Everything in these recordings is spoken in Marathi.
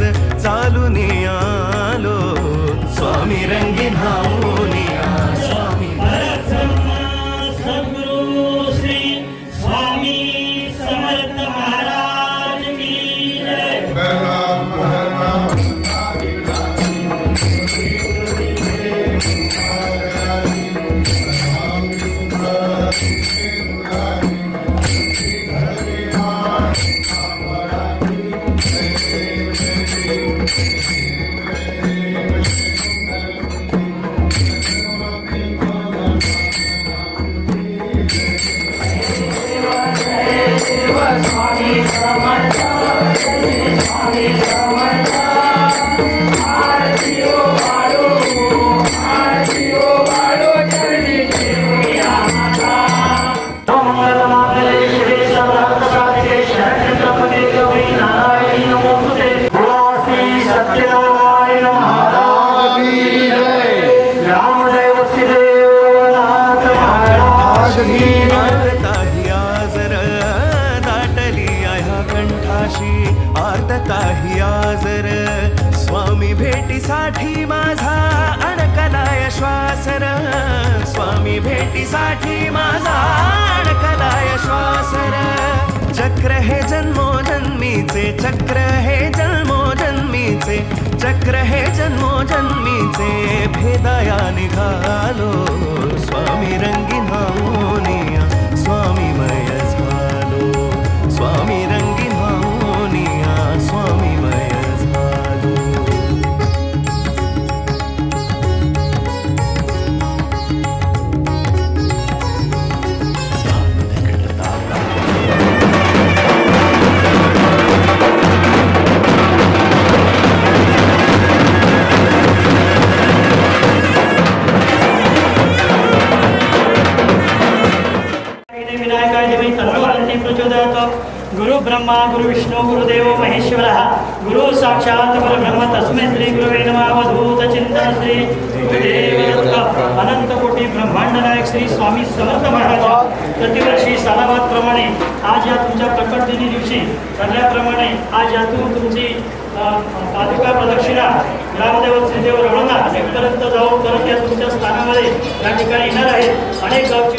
आज चालून या भेटीसाठी माझा अडकलाय श्वासर. स्वामी भेटीसाठी माझा अडकलाय श्वासर. चक्र हे जन्मोजन्मीचे चक्र हे जन्मोजन्मीचे चक्र हे जन्मोजन्मीचे भेदाया निघालो स्वामी रंगीन गुरु ब्रह्मा गुरु विष्णू गुरुदेव महेश्वरः। गुरु साक्षात् परब्रह्म तस्मै श्री गुरुवे नमः। अवधूत चिंतन श्री गुरुदेव अनंत कोटी ब्रह्मांड नायक श्री स्वामी समर्थ महाराज। प्रतिवर्षी सालाबादप्रमाणे आज या तुमच्या प्रकट दिनी दिवशी ठरल्याप्रमाणे आज यातून तुमची पादुका प्रदक्षिणा ग्रामदेव श्रीदेव रमणनाथ इथपर्यंत जाऊन परत या तुमच्या स्थानामध्ये या ठिकाणी येणार आहेत. अनेक गावची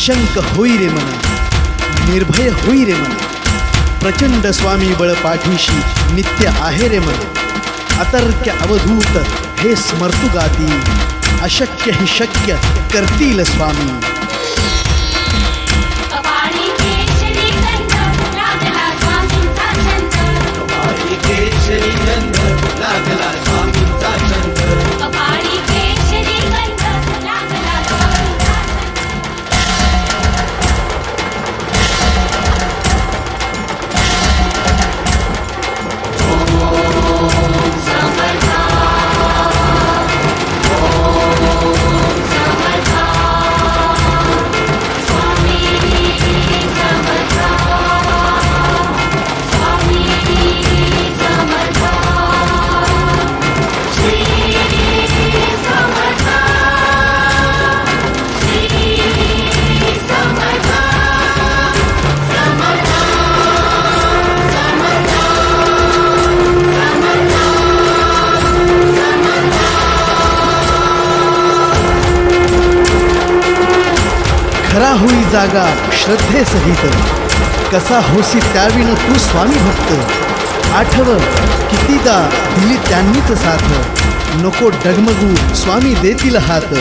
निशंक होई रे मना निर्भय होई रे मना. प्रचंड स्वामी बळ पाठीशी नित्य आहे रे मन. अतर्क्य अवधूत हे स्मर्तुगाती अशक्य हि शक्य करतील स्वामी. जागा श्रद्धेसहित. कसा होसी त्याविन तू स्वामी भक्त. आठव कितीदा दिली त्यांनीच साथ. नको डगमगू स्वामी देतील हात.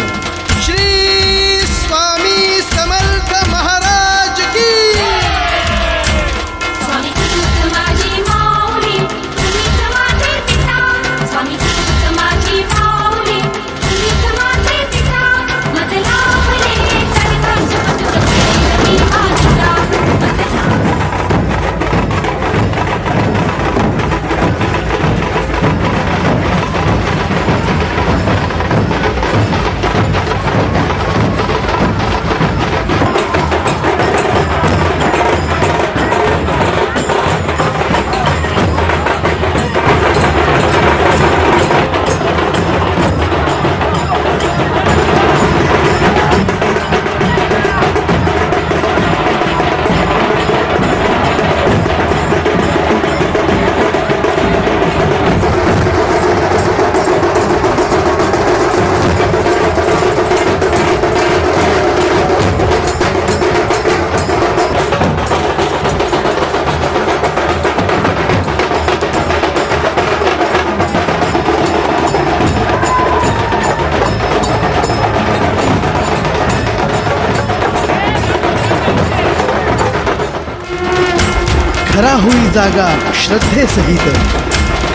जागा श्रद्धेसहित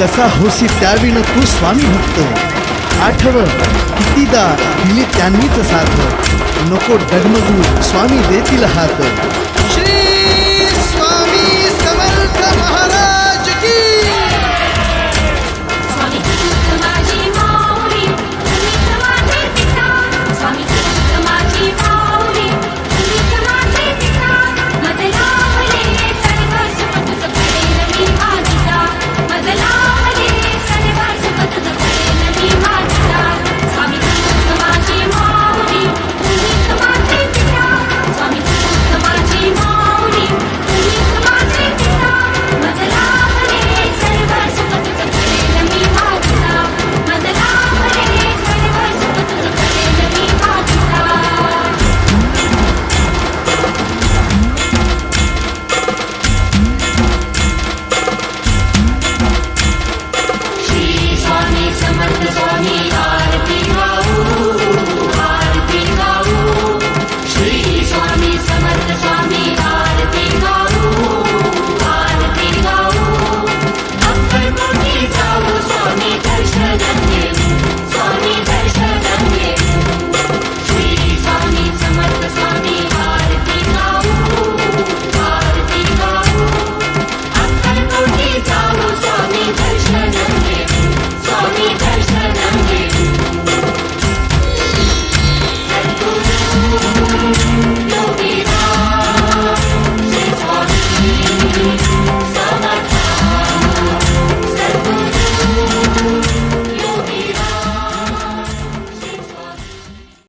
कसा होसी त्याविण तू स्वामी भक्त. आठव कितीदा दिली त्यांनीच साथ. नको डगमगू स्वामी देतील हात.